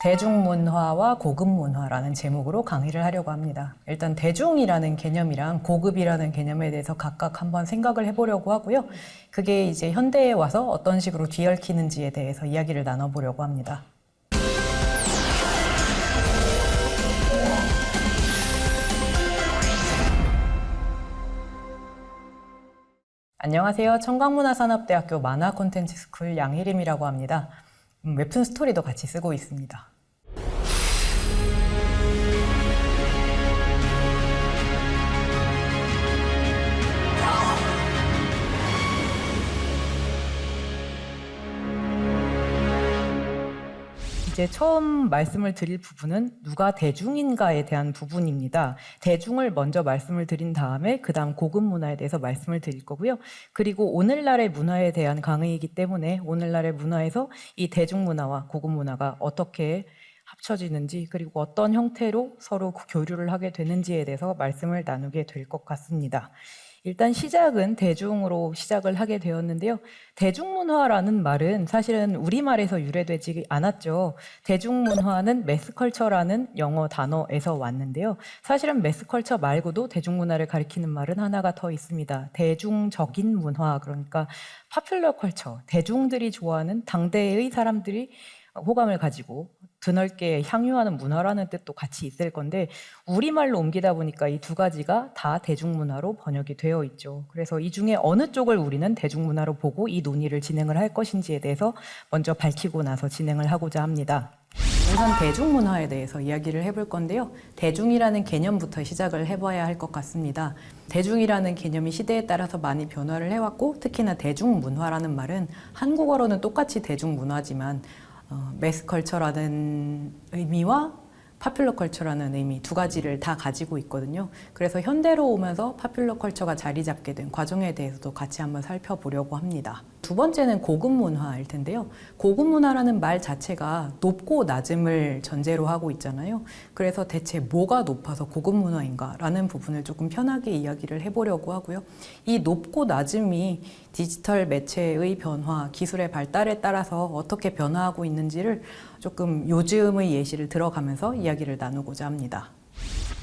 대중문화와 고급 문화라는 제목으로 강의를 하려고 합니다. 일단 대중이라는 개념이랑 고급이라는 개념에 대해서 각각 한번 생각을 해보려고 하고요. 그게 이제 현대에 와서 어떤 식으로 뒤얽히는지에 대해서 이야기를 나눠보려고 합니다. 안녕하세요. 청광문화산업대학교 만화 콘텐츠 스쿨 양혜림이라고 합니다. 음, 웹툰 스토리도 같이 쓰고 있습니다. 이제 처음 말씀을 드릴 부분은 누가 대중인가에 대한 부분입니다. 대중을 먼저 말씀을 드린 다음에 그 다음 고급 문화에 대해서 말씀을 드릴 거고요. 그리고 오늘날의 문화에 대한 강의이기 때문에 오늘날의 문화에서 이 대중 문화와 고급 문화가 어떻게 합쳐지는지 그리고 어떤 형태로 서로 교류를 하게 되는지에 대해서 말씀을 나누게 될 것 같습니다. 일단 시작은 대중으로 시작을 하게 되었는데요. 대중문화라는 말은 사실은 우리말에서 유래되지 않았죠. 대중문화는 매스컬처라는 영어 단어에서 왔는데요. 사실은 매스컬처 말고도 대중문화를 가리키는 말은 하나가 더 있습니다. 대중적인 문화, 그러니까 파퓰러 컬처, 대중들이 좋아하는 당대의 사람들이 호감을 가지고 드넓게 향유하는 문화라는 뜻도 같이 있을 건데 우리말로 옮기다 보니까 이 두 가지가 다 대중문화로 번역이 되어 있죠. 그래서 이 중에 어느 쪽을 우리는 대중문화로 보고 이 논의를 진행을 할 것인지에 대해서 먼저 밝히고 나서 진행을 하고자 합니다. 우선 대중문화에 대해서 이야기를 해볼 건데요. 대중이라는 개념부터 시작을 해봐야 할 것 같습니다. 대중이라는 개념이 시대에 따라서 많이 변화를 해왔고 특히나 대중문화라는 말은 한국어로는 똑같이 대중문화지만 어, 매스컬처라는 의미와 파퓰러 컬처라는 의미 두 가지를 다 가지고 있거든요. 그래서 현대로 오면서 파퓰러 컬처가 자리 잡게 된 과정에 대해서도 같이 한번 살펴보려고 합니다. 두 번째는 고급 문화일 텐데요. 고급 문화라는 말 자체가 높고 낮음을 전제로 하고 있잖아요. 그래서 대체 뭐가 높아서 고급 문화인가라는 부분을 조금 편하게 이야기를 해보려고 하고요. 이 높고 낮음이 디지털 매체의 변화, 기술의 발달에 따라서 어떻게 변화하고 있는지를 조금 요즘의 예시를 들어가면서 이야기를 나누고자 합니다.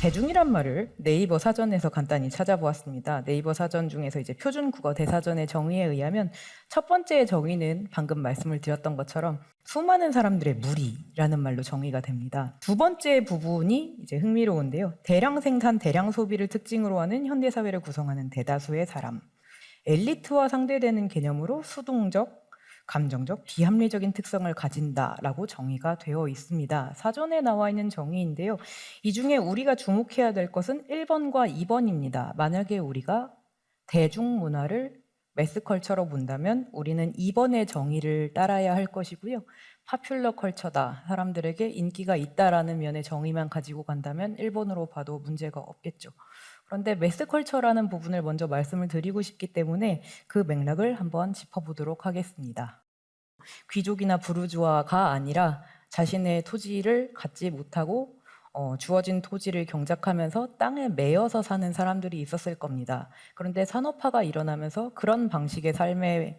대중이란 말을 네이버 사전에서 간단히 찾아보았습니다. 네이버 사전 중에서 이제 표준 국어 대사전의 정의에 의하면 첫 번째 정의는 방금 말씀을 드렸던 것처럼 수많은 사람들의 무리라는 말로 정의가 됩니다. 두 번째 부분이 이제 흥미로운데요. 대량 생산, 대량 소비를 특징으로 하는 현대 사회를 구성하는 대다수의 사람. 엘리트와 상대되는 개념으로 수동적, 감정적, 비합리적인 특성을 가진다라고 정의가 되어 있습니다. 사전에 나와 있는 정의인데요. 이 중에 우리가 주목해야 될 것은 1번과 2번입니다. 만약에 우리가 대중문화를 매스컬처로 본다면 우리는 2번의 정의를 따라야 할 것이고요. 파퓰러 컬처다. 사람들에게 인기가 있다라는 면의 정의만 가지고 간다면 1번으로 봐도 문제가 없겠죠. 그런데 매스컬처라는 부분을 먼저 말씀을 드리고 싶기 때문에 그 맥락을 한번 짚어보도록 하겠습니다. 귀족이나 부르주아가 아니라 자신의 토지를 갖지 못하고 어, 주어진 토지를 경작하면서 땅에 매여서 사는 사람들이 있었을 겁니다. 그런데 산업화가 일어나면서 그런 방식의 삶의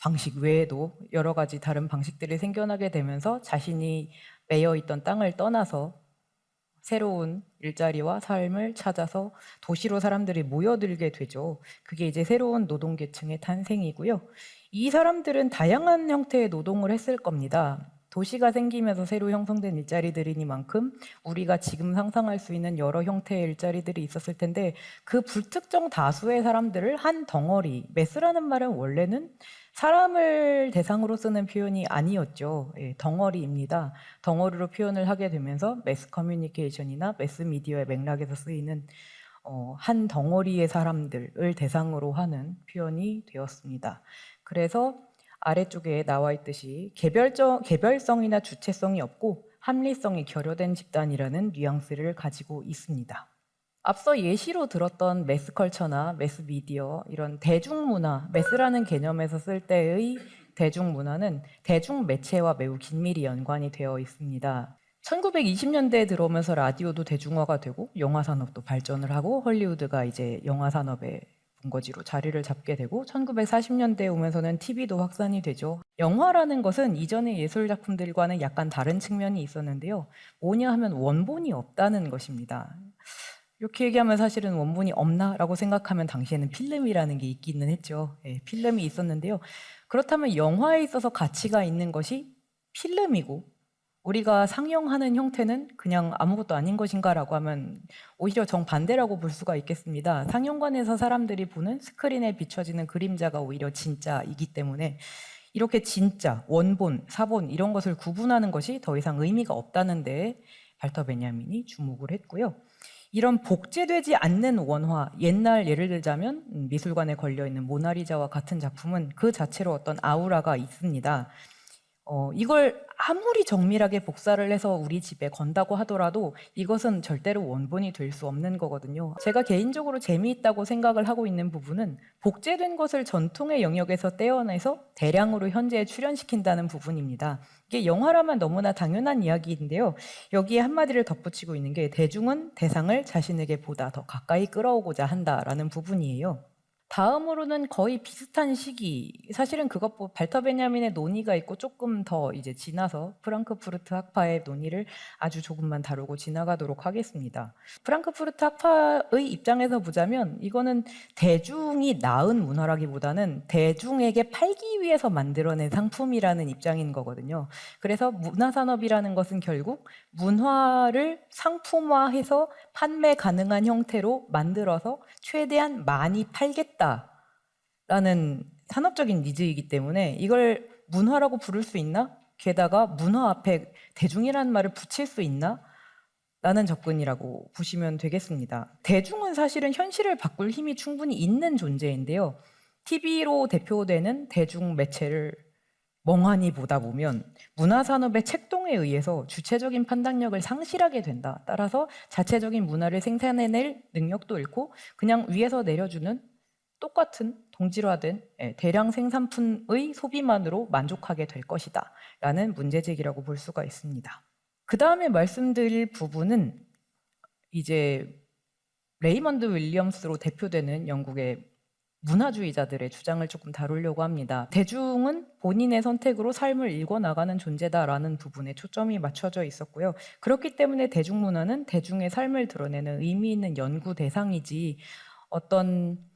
방식 외에도 여러 가지 다른 방식들이 생겨나게 되면서 자신이 매여 있던 땅을 떠나서 새로운 일자리와 삶을 찾아서 도시로 사람들이 모여들게 되죠. 그게 이제 새로운 노동계층의 탄생이고요. 이 사람들은 다양한 형태의 노동을 했을 겁니다. 도시가 생기면서 새로 형성된 일자리들이니만큼 우리가 지금 상상할 수 있는 여러 형태의 일자리들이 있었을 텐데 그 불특정 다수의 사람들을 한 덩어리, 매스라는 말은 원래는 사람을 대상으로 쓰는 표현이 아니었죠. 예, 덩어리입니다. 덩어리로 표현을 하게 되면서 매스 커뮤니케이션이나 매스 미디어의 맥락에서 쓰이는 어, 한 덩어리의 사람들을 대상으로 하는 표현이 되었습니다. 그래서 아래쪽에 나와 있듯이 개별적, 개별성이나 주체성이 없고 합리성이 결여된 집단이라는 뉘앙스를 가지고 있습니다. 앞서 예시로 들었던 매스컬처나 매스미디어 이런 대중문화, 매스라는 개념에서 쓸 때의 대중문화는 대중매체와 매우 긴밀히 연관이 되어 있습니다. 1920년대에 들어오면서 라디오도 대중화가 되고 영화 산업도 발전을 하고 헐리우드가 이제 영화 산업에 본거지로 자리를 잡게 되고 1940년대에 오면서는 TV도 확산이 되죠. 영화라는 것은 이전의 예술 작품들과는 약간 다른 측면이 있었는데요. 뭐냐 하면 원본이 없다는 것입니다. 이렇게 얘기하면 사실은 원본이 없나라고 생각하면 당시에는 필름이라는 게 있기는 했죠. 예, 필름이 있었는데요. 그렇다면 영화에 있어서 가치가 있는 것이 필름이고 우리가 상영하는 형태는 그냥 아무것도 아닌 것인가라고 하면 오히려 정반대라고 볼 수가 있겠습니다. 상영관에서 사람들이 보는 스크린에 비춰지는 그림자가 오히려 진짜이기 때문에 이렇게 진짜, 원본, 사본 이런 것을 구분하는 것이 더 이상 의미가 없다는 데에 발터 베냐민이 주목을 했고요. 이런 복제되지 않는 원화, 옛날 예를 들자면 음, 미술관에 걸려 있는 모나리자와 같은 작품은 그 자체로 어떤 아우라가 있습니다. 어, 이걸 아무리 정밀하게 복사를 해서 우리 집에 건다고 하더라도 이것은 절대로 원본이 될 수 없는 거거든요. 제가 개인적으로 재미있다고 생각을 하고 있는 부분은 복제된 것을 전통의 영역에서 떼어내서 대량으로 현재에 출연시킨다는 부분입니다. 이게 영화라면 너무나 당연한 이야기인데요. 여기에 한마디를 덧붙이고 있는 게 대중은 대상을 자신에게 보다 더 가까이 끌어오고자 한다라는 부분이에요. 다음으로는 거의 비슷한 시기, 사실은 그것보 발터 베냐민의 논의가 있고 조금 더 이제 지나서 프랑크푸르트 학파의 논의를 아주 조금만 다루고 지나가도록 하겠습니다. 프랑크푸르트 학파의 입장에서 보자면 이거는 대중이 낳은 문화라기보다는 대중에게 팔기 위해서 만들어낸 상품이라는 입장인 거거든요. 그래서 문화산업이라는 것은 결국 문화를 상품화해서 판매 가능한 형태로 만들어서 최대한 많이 팔겠다 라는 산업적인 니즈이기 때문에 이걸 문화라고 부를 수 있나? 게다가 문화 앞에 대중이라는 말을 붙일 수 있나? 라는 접근이라고 보시면 되겠습니다. 대중은 사실은 현실을 바꿀 힘이 충분히 있는 존재인데요. TV로 대표되는 대중 매체를 멍하니 보다 보면 문화산업의 책동에 의해서 주체적인 판단력을 상실하게 된다. 따라서 자체적인 문화를 생산해낼 능력도 잃고 그냥 위에서 내려주는 똑같은 동질화된 예, 대량 생산품의 소비만으로 만족하게 될 것이다. 라는 문제제기라고 볼 수가 있습니다. 그 다음에 말씀드릴 부분은 이제 레이먼드 윌리엄스로 대표되는 영국의 문화주의자들의 주장을 조금 다루려고 합니다. 대중은 본인의 선택으로 삶을 읽어나가는 존재다라는 부분에 초점이 맞춰져 있었고요. 그렇기 때문에 대중문화는 대중의 삶을 드러내는 의미 있는 연구 대상이지 어떤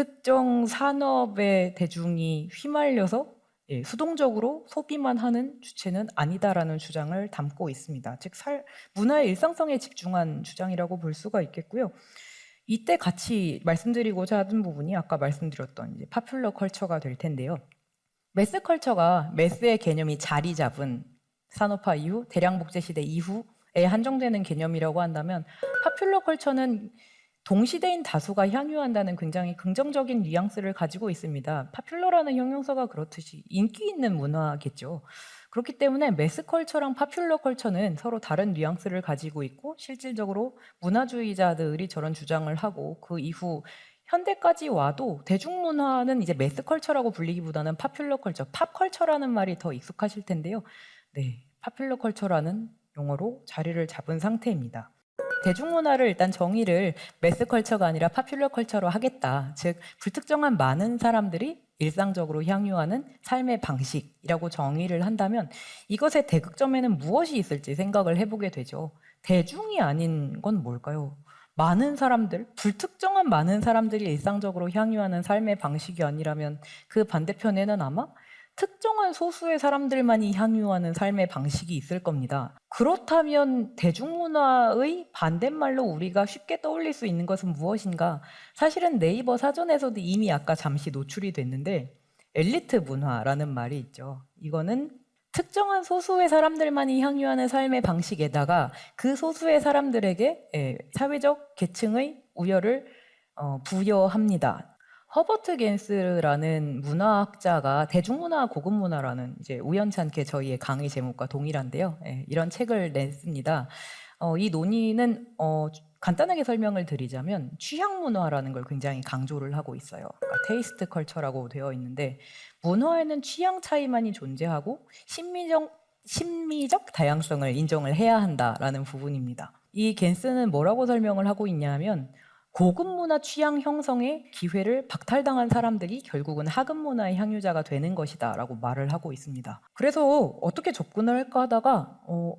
특정 산업의 대중이 휘말려서 예, 수동적으로 소비만 하는 주체는 아니다라는 주장을 담고 있습니다. 즉 살, 문화의 일상성에 집중한 주장이라고 볼 수가 있겠고요. 이때 같이 말씀드리고자 하는 부분이 아까 말씀드렸던 이제 파퓰러 컬처가 될 텐데요. 매스 컬처가 매스의 개념이 자리 잡은 산업화 이후 대량 복제 시대 이후에 한정되는 개념이라고 한다면 파퓰러 컬처는 동시대인 다수가 향유한다는 굉장히 긍정적인 뉘앙스를 가지고 있습니다. 파퓰러라는 형용사가 그렇듯이 인기 있는 문화겠죠. 그렇기 때문에 매스컬처랑 파퓰러 컬처는 서로 다른 뉘앙스를 가지고 있고 실질적으로 문화주의자들이 저런 주장을 하고 그 이후 현대까지 와도 대중문화는 이제 매스컬처라고 불리기보다는 파퓰러 컬처, 팝컬처라는 말이 더 익숙하실 텐데요. 네, 파퓰러 컬처라는 용어로 자리를 잡은 상태입니다. 대중문화를 일단 정의를 매스컬처가 아니라 파퓰러 컬처로 하겠다. 즉 불특정한 많은 사람들이 일상적으로 향유하는 삶의 방식이라고 정의를 한다면 이것의 대극점에는 무엇이 있을지 생각을 해보게 되죠. 대중이 아닌 건 뭘까요? 많은 사람들, 불특정한 많은 사람들이 일상적으로 향유하는 삶의 방식이 아니라면 그 반대편에는 아마 특정한 소수의 사람들만이 향유하는 삶의 방식이 있을 겁니다. 그렇다면 대중문화의 반대말로 우리가 쉽게 떠올릴 수 있는 것은 무엇인가? 사실은 네이버 사전에서도 이미 아까 잠시 노출이 됐는데 엘리트 문화라는 말이 있죠. 이거는 특정한 소수의 사람들만이 향유하는 삶의 방식에다가 그 소수의 사람들에게 예, 사회적 계층의 우열을 어, 부여합니다. 허버트 겐스라는 문화학자가 대중문화 고급문화라는 이제 우연찮게 저희의 강의 제목과 동일한데요. 예, 이런 책을 냈습니다. 어, 이 논의는 어, 간단하게 설명을 드리자면 취향 문화라는 걸 굉장히 강조를 하고 있어요. 그러니까 테이스트 컬처라고 되어 있는데 문화에는 취향 차이만이 존재하고 심미적 심미적 다양성을 인정을 해야 한다라는 부분입니다. 이 겐스는 뭐라고 설명을 하고 있냐면 고급 문화 취향 형성의 기회를 박탈당한 사람들이 결국은 하급 문화의 향유자가 되는 것이다 라고 말을 하고 있습니다. 그래서 어떻게 접근을 할까 하다가 어,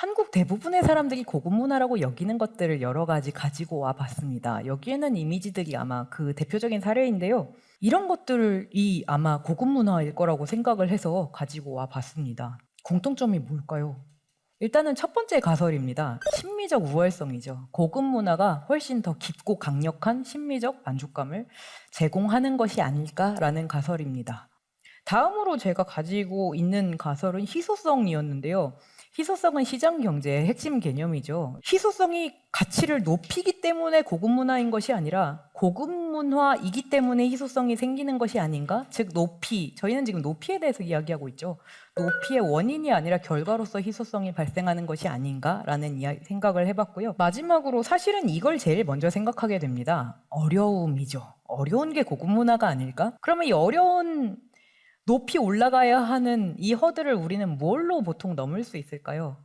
한국 대부분의 사람들이 고급 문화라고 여기는 것들을 여러 가지 가지고 와 봤습니다. 여기에는 이미지들이 아마 그 대표적인 사례인데요. 이런 것들이 아마 고급 문화일 거라고 생각을 해서 가지고 와 봤습니다. 공통점이 뭘까요? 일단은 첫 번째 가설입니다. 심미적 우월성이죠. 고급 문화가 훨씬 더 깊고 강력한 심미적 만족감을 제공하는 것이 아닐까라는 가설입니다. 다음으로 제가 가지고 있는 가설은 희소성이었는데요. 희소성은 시장 경제의 핵심 개념이죠. 희소성이 가치를 높이기 때문에 고급 문화인 것이 아니라 고급 문화이기 때문에 희소성이 생기는 것이 아닌가? 즉 높이, 저희는 지금 높이에 대해서 이야기하고 있죠. 높이의 원인이 아니라 결과로서 희소성이 발생하는 것이 아닌가라는 생각을 해봤고요. 마지막으로 사실은 이걸 제일 먼저 생각하게 됩니다. 어려움이죠. 어려운 게 고급 문화가 아닐까? 그러면 이 어려운 높이 올라가야 하는 이 허들을 우리는 뭘로 보통 넘을 수 있을까요?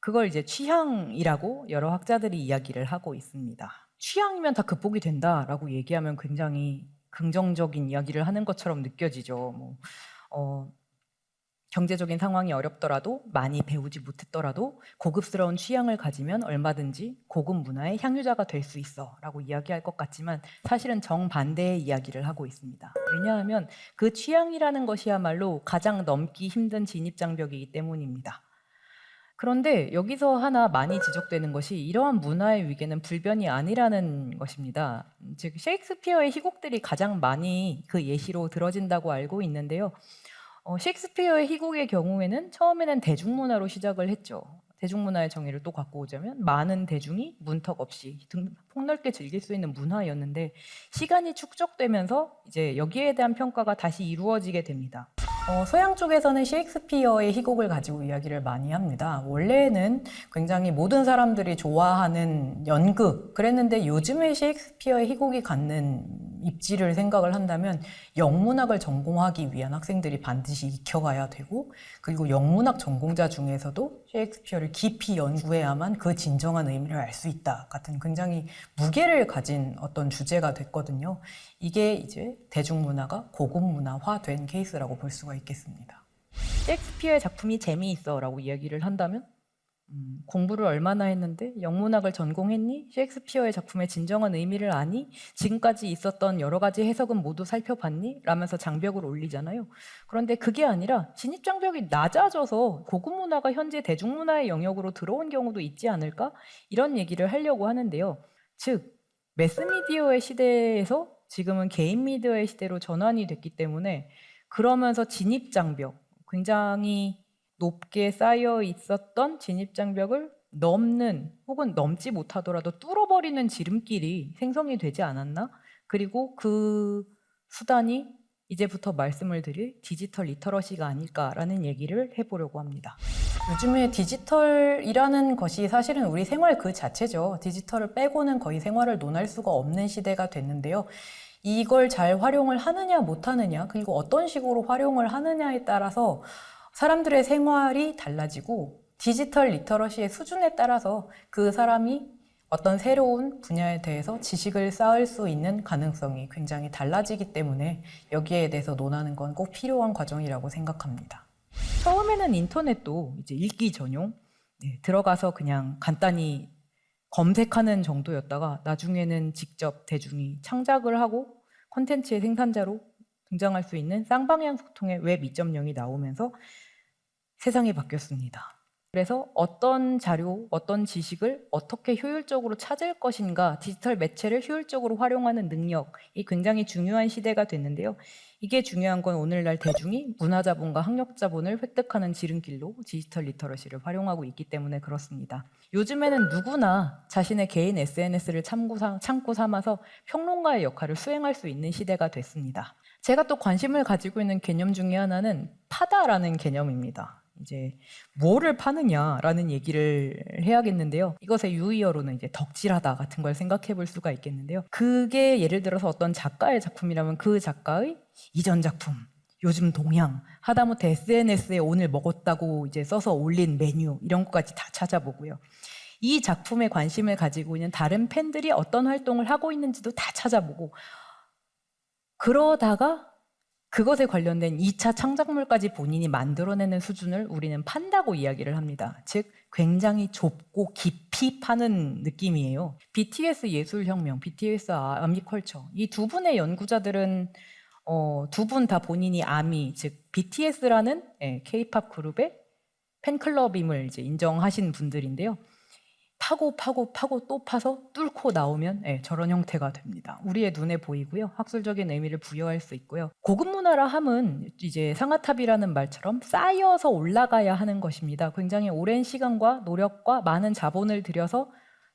그걸 이제 취향이라고 여러 학자들이 이야기를 하고 있습니다. 취향이면 다 극복이 된다라고 얘기하면 굉장히 긍정적인 이야기를 하는 것처럼 느껴지죠. 뭐, 어, 경제적인 상황이 어렵더라도 많이 배우지 못했더라도 고급스러운 취향을 가지면 얼마든지 고급 문화의 향유자가 될 수 있어 라고 이야기할 것 같지만 사실은 정반대의 이야기를 하고 있습니다. 왜냐하면 그 취향이라는 것이야말로 가장 넘기 힘든 진입장벽이기 때문입니다. 그런데 여기서 하나 많이 지적되는 것이 이러한 문화의 위계는 불변이 아니라는 것입니다. 즉 셰익스피어의 희곡들이 가장 많이 그 예시로 들어진다고 알고 있는데요. 어, 셰익스피어의 희곡의 경우에는 처음에는 대중문화로 시작을 했죠. 대중문화의 정의를 또 갖고 오자면 많은 대중이 문턱 없이 등, 폭넓게 즐길 수 있는 문화였는데 시간이 축적되면서 이제 여기에 대한 평가가 다시 이루어지게 됩니다. 어, 서양 쪽에서는 셰익스피어의 희곡을 가지고 이야기를 많이 합니다. 원래는 굉장히 모든 사람들이 좋아하는 연극 그랬는데 요즘에 셰익스피어의 희곡이 갖는 입지를 생각을 한다면 영문학을 전공하기 위한 학생들이 반드시 익혀가야 되고 그리고 영문학 전공자 중에서도 셰익스피어를 깊이 연구해야만 그 진정한 의미를 알 수 있다 같은 굉장히 무게를 가진 어떤 주제가 됐거든요. 이게 이제 대중문화가 고급 문화화된 케이스라고 볼 수가 있겠습니다. 셰익스피어의 작품이 재미있어라고 이야기를 한다면 음, 공부를 얼마나 했는데 영문학을 전공했니? 셰익스피어의 작품의 진정한 의미를 아니? 지금까지 있었던 여러 가지 해석은 모두 살펴봤니? 라면서 장벽을 올리잖아요. 그런데 그게 아니라 진입 장벽이 낮아져서 고급 문화가 현재 대중문화의 영역으로 들어온 경우도 있지 않을까? 이런 얘기를 하려고 하는데요. 즉 매스미디어의 시대에서 지금은 개인 미디어의 시대로 전환이 됐기 때문에 그러면서 진입 장벽 굉장히 높게 쌓여 있었던 진입 장벽을 넘는 혹은 넘지 못하더라도 뚫어버리는 지름길이 생성이 되지 않았나? 그리고 그 수단이 이제부터 말씀을 드릴 디지털 리터러시가 아닐까라는 얘기를 해보려고 합니다. 요즘에 디지털이라는 것이 사실은 우리 생활 그 자체죠. 디지털을 빼고는 거의 생활을 논할 수가 없는 시대가 됐는데요. 이걸 잘 활용을 하느냐 못하느냐 그리고 어떤 식으로 활용을 하느냐에 따라서 사람들의 생활이 달라지고 디지털 리터러시의 수준에 따라서 그 사람이 어떤 새로운 분야에 대해서 지식을 쌓을 수 있는 가능성이 굉장히 달라지기 때문에 여기에 대해서 논하는 건 꼭 필요한 과정이라고 생각합니다. 처음에는 인터넷도 이제 읽기 전용 네, 들어가서 그냥 간단히 검색하는 정도였다가 나중에는 직접 대중이 창작을 하고 콘텐츠의 생산자로 등장할 수 있는 쌍방향 소통의 웹 2.0이 나오면서 세상이 바뀌었습니다. 그래서 어떤 자료, 어떤 지식을 어떻게 효율적으로 찾을 것인가, 디지털 매체를 효율적으로 활용하는 능력이 굉장히 중요한 시대가 됐는데요. 이게 중요한 건 오늘날 대중이 문화 자본과 학력 자본을 획득하는 지름길로 디지털 리터러시를 활용하고 있기 때문에 그렇습니다. 요즘에는 누구나 자신의 개인 SNS를 참고 삼아서 평론가의 역할을 수행할 수 있는 시대가 됐습니다. 제가 또 관심을 가지고 있는 개념 중에 하나는 파다라는 개념입니다. 이제 뭐를 파느냐라는 얘기를 해야겠는데요. 이것의 유의어로는 이제 덕질하다 같은 걸 생각해 볼 수가 있겠는데요. 그게 예를 들어서 어떤 작가의 작품이라면 그 작가의 이전 작품, 요즘 동향, 하다못해 SNS에 오늘 먹었다고 이제 써서 올린 메뉴 이런 것까지 다 찾아보고요. 이 작품에 관심을 가지고 있는 다른 팬들이 어떤 활동을 하고 있는지도 다 찾아보고 그러다가 그것에 관련된 2차 창작물까지 본인이 만들어내는 수준을 우리는 판다고 이야기를 합니다. 즉, 굉장히 좁고 깊이 파는 느낌이에요. BTS 예술혁명, BTS 아- 아미컬처. 이 두 분의 연구자들은 어, 두 분 다 본인이 아미, 즉 BTS라는 K-팝 그룹의 팬클럽임을 이제 인정하신 분들인데요. 파고 파고 파고 또 파서 뚫고 나오면 예, 저런 형태가 됩니다. 우리의 눈에 보이고요. 학술적인 의미를 부여할 수 있고요. 고급 문화라 함은 이제 상아탑이라는 말처럼 쌓여서 올라가야 하는 것입니다. 굉장히 오랜 시간과 노력과 많은 자본을 들여서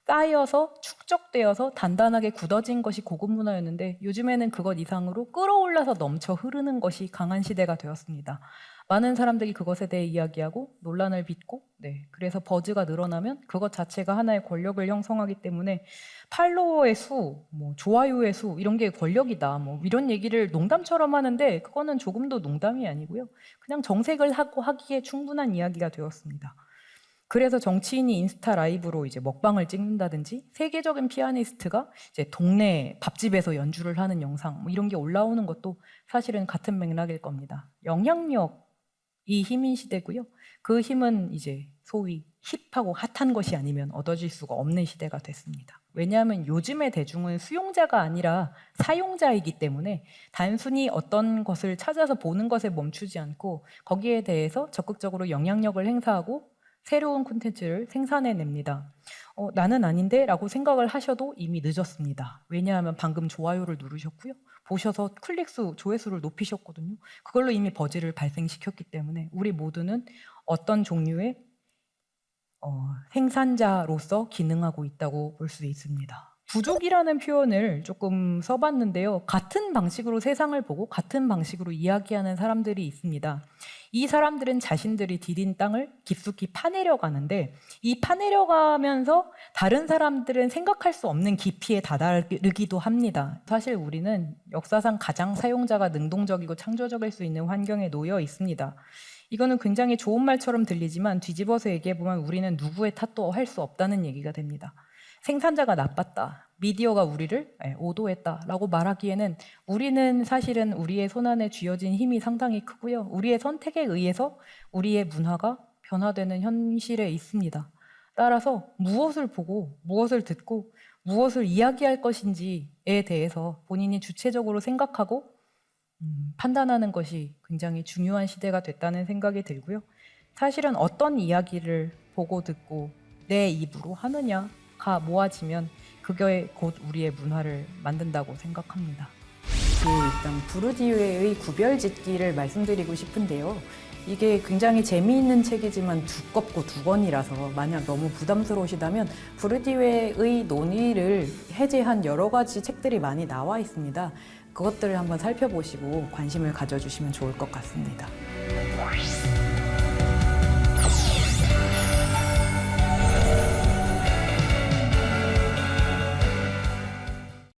쌓여서 축적되어서 단단하게 굳어진 것이 고급 문화였는데 요즘에는 그것 이상으로 끌어올라서 넘쳐 흐르는 것이 강한 시대가 되었습니다. 많은 사람들이 그것에 대해 이야기하고 논란을 빚고 네 그래서 버즈가 늘어나면 그것 자체가 하나의 권력을 형성하기 때문에 팔로워의 수, 뭐 좋아요의 수 이런 게 권력이다 뭐 이런 얘기를 농담처럼 하는데 그거는 조금도 농담이 아니고요 그냥 정색을 하고 하기에 충분한 이야기가 되었습니다. 그래서 정치인이 인스타 라이브로 이제 먹방을 찍는다든지 세계적인 피아니스트가 이제 동네 밥집에서 연주를 하는 영상 뭐 이런 게 올라오는 것도 사실은 같은 맥락일 겁니다. 영향력 이 힘인 시대고요. 그 힘은 이제 소위 힙하고 핫한 것이 아니면 얻어질 수가 없는 시대가 됐습니다. 왜냐하면 요즘의 대중은 수용자가 아니라 사용자이기 때문에 단순히 어떤 것을 찾아서 보는 것에 멈추지 않고 거기에 대해서 적극적으로 영향력을 행사하고 새로운 콘텐츠를 생산해냅니다. 어, 나는 아닌데 라고 생각을 하셔도 이미 늦었습니다. 왜냐하면 방금 좋아요를 누르셨고요. 보셔서 클릭수, 조회수를 높이셨거든요. 그걸로 이미 버즈를 발생시켰기 때문에 우리 모두는 어떤 종류의 어, 생산자로서 기능하고 있다고 볼 수 있습니다. 부족이라는 표현을 조금 써봤는데요. 같은 방식으로 세상을 보고 같은 방식으로 이야기하는 사람들이 있습니다. 이 사람들은 자신들이 디딘 땅을 깊숙이 파내려 가는데 이 파내려 가면서 다른 사람들은 생각할 수 없는 깊이에 다다르기도 합니다. 사실 우리는 역사상 가장 사용자가 능동적이고 창조적일 수 있는 환경에 놓여 있습니다. 이거는 굉장히 좋은 말처럼 들리지만 뒤집어서 얘기해 보면 우리는 누구의 탓도 할 수 없다는 얘기가 됩니다. 생산자가 나빴다. 미디어가 우리를 예, 오도했다라고 말하기에는 우리는 사실은 우리의 손안에 쥐어진 힘이 상당히 크고요. 우리의 선택에 의해서 우리의 문화가 변화되는 현실에 있습니다. 따라서 무엇을 보고 무엇을 듣고 무엇을 이야기할 것인지에 대해서 본인이 주체적으로 생각하고 음, 판단하는 것이 굉장히 중요한 시대가 됐다는 생각이 들고요. 사실은 어떤 이야기를 보고 듣고 내 입으로 하느냐 가 모아지면 그게 곧 우리의 문화를 만든다고 생각합니다. 그 일단 부르디유의 구별짓기를 말씀드리고 싶은데요. 이게 굉장히 재미있는 책이지만 두껍고 두 권이라서 만약 너무 부담스러우시다면 부르디유의 논의를 해제한 여러 가지 책들이 많이 나와 있습니다. 그것들을 한번 살펴보시고 관심을 가져주시면 좋을 것 같습니다.